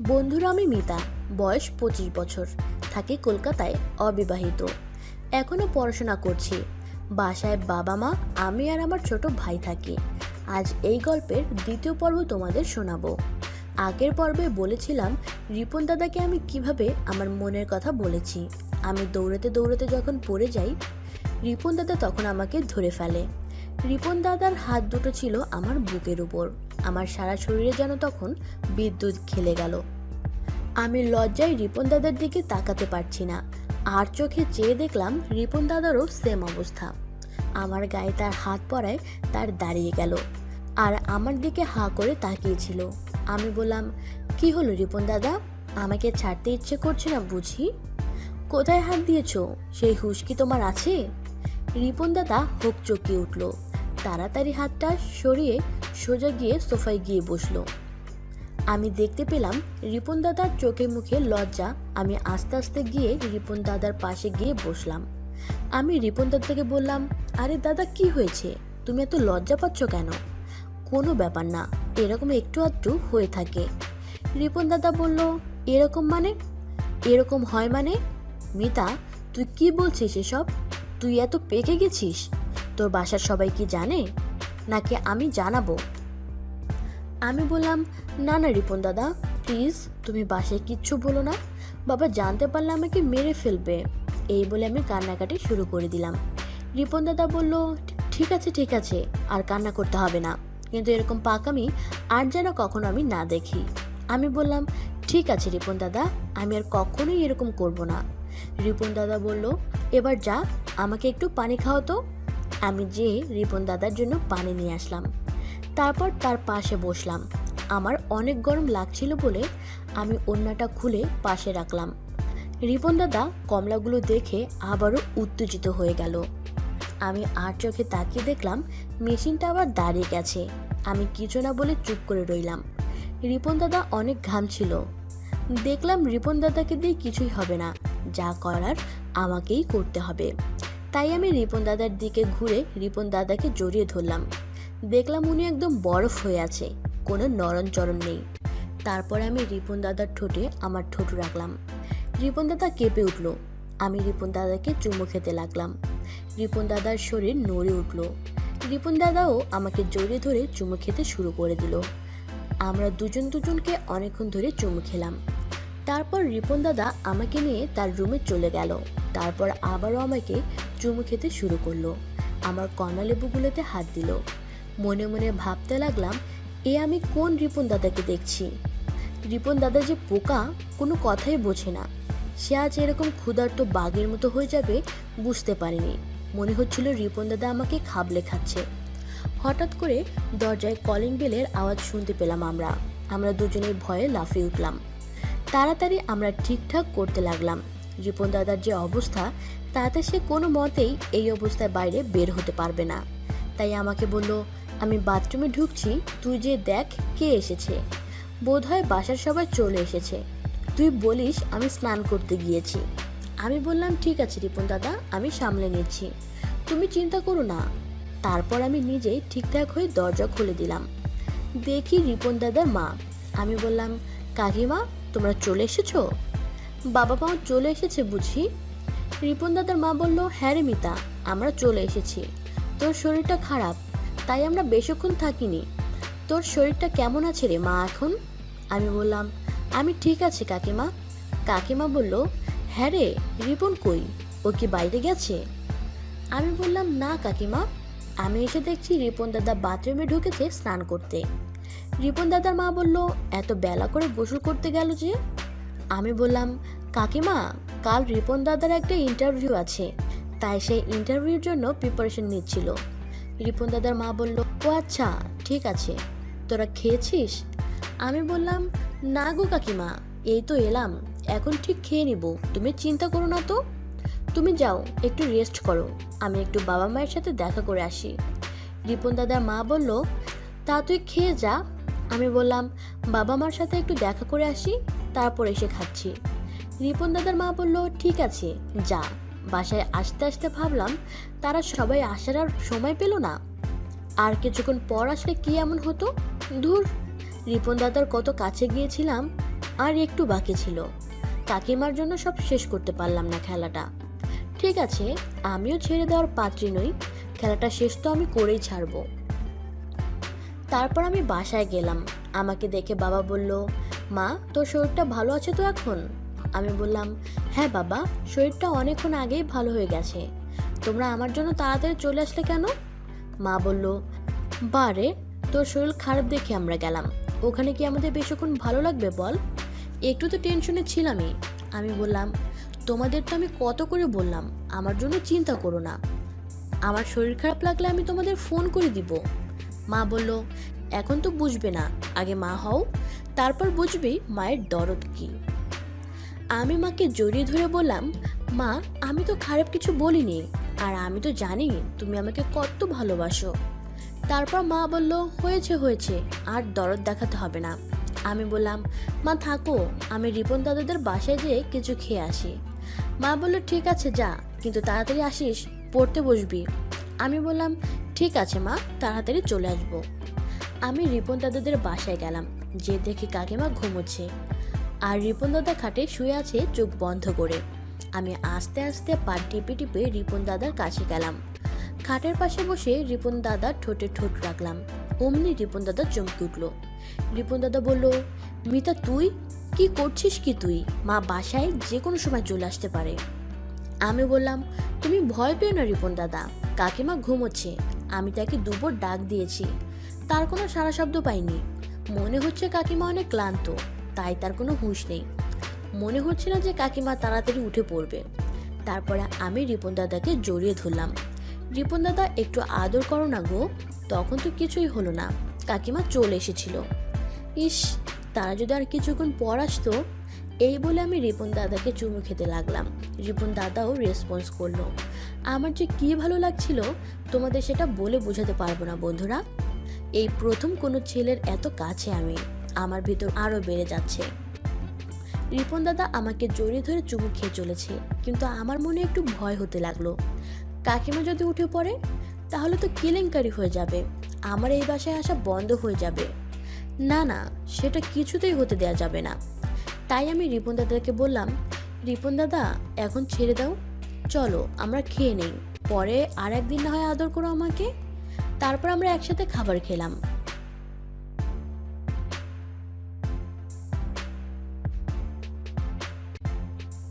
বন্ধুরা আমি মিতা, বয়স পঁচিশ বছর। থাকি কলকাতায়, অবিবাহিত। এখনও পড়াশোনা করছি। বাসায় বাবা মা, আমি আর আমার ছোট ভাই থাকি। আজ এই গল্পের দ্বিতীয় পর্ব তোমাদের শোনাবো। আগের পর্বে বলেছিলাম, রিপন দাদাকে আমি কীভাবে আমার মনের কথা বলেছি। আমি দৌড়াতে দৌড়াতে যখন পড়ে যাই, রিপন দাদা তখন আমাকে ধরে ফেলে। রিপন দাদার হাত দুটো ছিল আমার বুকের উপর। আমার সারা শরীরে যেন তখন বিদ্যুৎ খেলে গেল। আমি লজ্জায় রিপন দাদার দিকে তাকাতে পারছি না। আর চোখে চেয়ে দেখলাম রিপন দাদারও সেম অবস্থা। আমার গায়ে তার হাত পড়ায় তার দাঁড়িয়ে গেল। আর আমার দিকে হা করে তাকিয়েছিল। আমি বললাম, কি হলো রিপন দাদা? আমাকে ছাড়তে ইচ্ছে করছে না বুঝি? কোথায় হাত দিয়েছ? সেই হুশ কি তোমার আছে? রিপন দাদা হোক চকিয়ে উঠল। তাড়াতাড়ি হাতটা সরিয়ে সোজা গিয়ে সোফায় গিয়ে বসল। আমি দেখতে পেলাম রিপন দাদার চোখে মুখে লজ্জা। আমি আস্তে আস্তে গিয়ে রিপন দাদার পাশে গিয়ে বসলাম। আমি রিপন দাদাকে বললাম, আরে দাদা, কি হয়েছে? তুমি এত লজ্জা পাচ্ছ কেন? কোনো ব্যাপার না, এরকম একটু আধটু হয়ে থাকে। রিপন দাদা বলল, এরকম মানে? এরকম হয় মানে? মিতা, তুই কি বলছিস এসব? তুই এত পেকে গেছিস? তোর বাসার সবাই কি জানে? নাকি আমি জানাব? আমি বললাম, না না রিপন দাদা প্লিজ তুমি বাসায় কিচ্ছু বলো না। বাবা জানতে পারলে আমাকে মেরে ফেলবে। এই বলে আমি কান্নাকাটি শুরু করে দিলাম। রিপন দাদা বলল, ঠিক আছে ঠিক আছে, আর কান্না করতে হবে না। কিন্তু এরকম পাকামি আর যেন কখনো আমি না দেখি। আমি বললাম, ঠিক আছে রিপন দাদা, আমি আর কখনোই এরকম করব না। রিপন দাদা বলল, এবার যা, আমাকে একটু পানি খাও তো আমি যেয়ে রিপন দাদার জন্য পানি নিয়ে আসলাম। তারপর তার পাশে বসলাম। আমার অনেক গরম লাগছিল বলে আমি ওড়নাটা খুলে পাশে রাখলাম। রিপন দাদা কমলাগুলো দেখে আবারও উত্তেজিত হয়ে গেল। আমি আর চোখে তাকিয়ে দেখলাম, মেশিনটা আবার দাঁড়িয়ে গেছে। আমি কিছু না বলে চুপ করে রইলাম। রিপন দাদা অনেক ঘামছিল দেখলাম রিপন দাদাকে দিয়ে কিছুই হবে না। যা করার আমাকেই করতে হবে। তাই আমি রিপন দাদার দিকে ঘুরে রিপন দাদাকে জড়িয়ে ধরলাম। দেখলাম উনি একদম বরফ হয়ে আছে, কোনো নরম চরণ নেই। তারপর আমি রিপন দাদার ঠোঁটে আমার ঠোঁট রাখলাম। রিপন দাদা কেঁপে উঠল। আমি রিপন দাদাকে চুমু খেতে লাগলাম। রিপন দাদার শরীর নড়ে উঠল। রিপন দাদাও আমাকে জড়িয়ে ধরে চুমু খেতে শুরু করে দিল। আমরা দুজন দুজনকে অনেকক্ষণ ধরে চুমু খেলাম। তারপর রিপন দাদা আমাকে নিয়ে তার রুমে চলে গেল। তারপর আবারও আমাকে চুমু খেতে শুরু করল। আমার কমলালেবুগুলোতে হাত দিল। মনে মনে ভাবতে লাগলাম, এ আমি কোন রিপন দাদাকে দেখছি? রিপন দাদা যে পোকা, কোনো কথাই বোঝে না। সে আজ এরকম ক্ষুধার্ত বাঘের মতো হয়ে যাবে, বুঝতে পারিনি। মনে হচ্ছিল রিপন দাদা আমাকে খাবলে খাচ্ছে। হঠাৎ করে দরজায় কলিং বেলের আওয়াজ শুনতে পেলাম আমরা। আমরা দুজনেই ভয়ে লাফিয়ে উঠলাম। তাড়াতাড়ি আমরা ঠিকঠাক করতে লাগলাম। রিপন দাদার যে অবস্থা, তাতে সে কোনো মতেই এই অবস্থায় বাইরে বের হতে পারবে না। তাই আমাকে বলল, আমি বাথরুমে ঢুকছি, তুই যে দেখ কে এসেছে। বোধহয় বাসার সবাই চলে এসেছে। তুই বলিস আমি স্নান করতে গিয়েছি। আমি বললাম, ঠিক আছে রিপন দাদা, আমি সামলে নিচ্ছি। তুমি চিন্তা করো না। তারপর আমি নিজেই ঠিকঠাক হয়ে দরজা খুলে দিলাম। দেখি রিপন দাদার মা। আমি বললাম, কাকিমা, তোমরা চলে এসেছ? বাবা মাও চলে এসেছে বুঝি? রিপন দাদার মা বলল হ্যাঁ রে মিতা, আমরা চলে এসেছি। তোর শরীরটা খারাপ, তাই আমরা বেশিক্ষণ থাকিনি। তোর শরীরটা কেমন আছে রে মা এখন? আমি বললাম, আমি ঠিক আছে কাকিমা। কাকিমা বলল হ্যাঁ রে, রিপন কই? ও কি বাইরে গেছে? আমি বললাম, না কাকিমা, আমি এসে দেখছি রিপন দাদা বাথরুমে ঢুকেছে স্নান করতে। রিপন দাদার মা বলল, এত বেলা করে গোসল করতে গেল যে। আমি বললাম, কাকিমা, কাল রিপন দাদার একটা ইন্টারভিউ আছে। তাই সেই ইন্টারভিউর জন্য প্রিপারেশন নিচ্ছিল। রিপন দাদার মা বলল, ও আচ্ছা ঠিক আছে। তোরা খেয়েছিস? আমি বললাম, না গো কাকিমা, এই তো এলাম। এখন ঠিক খেয়ে নিব। তুমি চিন্তা করো না তো। তুমি যাও, একটু রেস্ট করো। আমি একটু বাবা মায়ের সাথে দেখা করে আসি। রিপন দাদার মা বলল, তা তুই খেয়ে যা। আমি বললাম, বাবা মার সাথে একটু দেখা করে আসি, তারপর এসে খাচ্ছি। রিপন দাদার মা বলল, ঠিক আছে, যা। বাসায় আসতে আসতে ভাবলাম, তারা সবাই আসার আর সময় পেল না। আর কিছুক্ষণ পর আসলে কি এমন হতো? দূর রিপন দাদার কত কাছে গিয়েছিলাম, আর একটু বাকি ছিল। কাকিমার জন্য সব শেষ করতে পারলাম না খেলাটা। ঠিক আছে, আমিও ছেড়ে দেওয়ার পাত্রী নই, খেলাটা শেষ তো আমি করেই ছাড়বো। তারপর আমি বাসায় গেলাম। আমাকে দেখে বাবা বলল, মা, তোর শরীরটা ভালো আছে তো এখন? আমি বললাম হ্যাঁ বাবা, শরীরটা অনেকক্ষণ আগেই ভালো হয়ে গেছে। তোমরা আমার জন্য তাড়াতাড়ি চলে আসলে কেন? মা বলল বারে তোর শরীর খারাপ দেখে আমরা গেলাম। ওখানে কি আমাদের বেশিক্ষণ ভালো লাগবে বল? একটু তো টেনশনে ছিলামই। আমি বললাম, তোমাদের তো আমি কত করে বললাম, আমার জন্য চিন্তা করো না। আমার শরীর খারাপ লাগলে আমি তোমাদের ফোন করে দিব। মা বলল, এখন তো বুঝবে না, আগে মা হও, তারপর বুঝবি মায়ের দরদ কি। আমি মাকে জড়িয়ে ধরে বললাম, মা, আমি তো খারাপ কিছু বলিনি, আর আমি তো জানি তুমি আমাকে কত ভালোবাসো। তারপর মা বলল, হয়েছে হয়েছে, আর দরদ দেখাতে হবে না। আমি বললাম, মা, থাকো, আমি রিপন দাদাদের বাসায় যেয়ে কিছু খেয়ে আসি। মা বলল, ঠিক আছে, যা, কিন্তু তাড়াতাড়ি আসিস, পড়তে বসবি। আমি বললাম ঠিক আছে, মা, তাড়াতাড়ি চলে আসব। আমি রিপন দাদাদের বাসায় গেলাম, যে দেখি কাকিমা ঘুমোচ্ছে। আর রিপন দাদা খাটে শুয়ে আছে চোখ বন্ধ করে। আমি আস্তে আস্তে পা টিপে টিপে রিপন দাদার কাছে গেলাম। খাটের পাশে বসে রিপন দাদার ঠোঁটে ঠোঁট রাখলাম। অমনি রিপন দাদা চমকে উঠল। রিপন দাদা বলল, মিতা, তুই? কি করছিস কি তুই? মা বাসায় যে কোনো সময় চলে আসতে পারে। আমি বললাম, তুমি ভয় পেও না রিপন দাদা, কাকিমা ঘুমোচ্ছে। আমি তাকে দুপুর ডাক দিয়েছি। তার কোনো সারা শব্দ পাইনি। মনে হচ্ছে কাকিমা অনেক ক্লান্ত, তাই তার কোনো হুঁশ নেই। মনে হচ্ছে না যে কাকিমা তাড়াতাড়ি উঠে পড়বে। তারপরে আমি রিপন দাদাকে জড়িয়ে ধরলাম। রিপন দাদা, একটু আদর করো না গো। তখন তো কিছুই হলো না। কাকিমা চলে এসেছিল। ইস, তারা যদি আর কিছুক্ষণ পর আসতো, এই বলে আমি রিপন দাদাকে চুমু খেতে লাগলাম। রিপন দাদাও রেসপন্স করল। আমার যে কী ভালো লাগছিল, তোমাদের সেটা বলে বোঝাতে পারব না, বন্ধুরা। এই প্রথম কোনো ছেলের এত কাছে আমি, আমার ভিতর আরও বেড়ে যাচ্ছে। রিপন দাদা আমাকে জড়িয়ে ধরে চুমু খেয়ে চলেছে, কিন্তু আমার মনে একটু ভয় হতে লাগল। কাকিমা যদি উঠে পড়ে, তাহলে তো কেলেঙ্কারি হয়ে যাবে, আমার এই বাসায় আসা বন্ধ হয়ে যাবে। না না, সেটা কিছুতেই হতে দেওয়া যাবে না। তাই আমি রিপন দাদাকে বললাম, রিপন দাদা, এখন ছেড়ে দাও চলো, আমরা খেয়ে নেই। পরে আর একদিন না হয় আদর করো আমাকে। তারপর আমরা একসাথে খাবার খেলাম।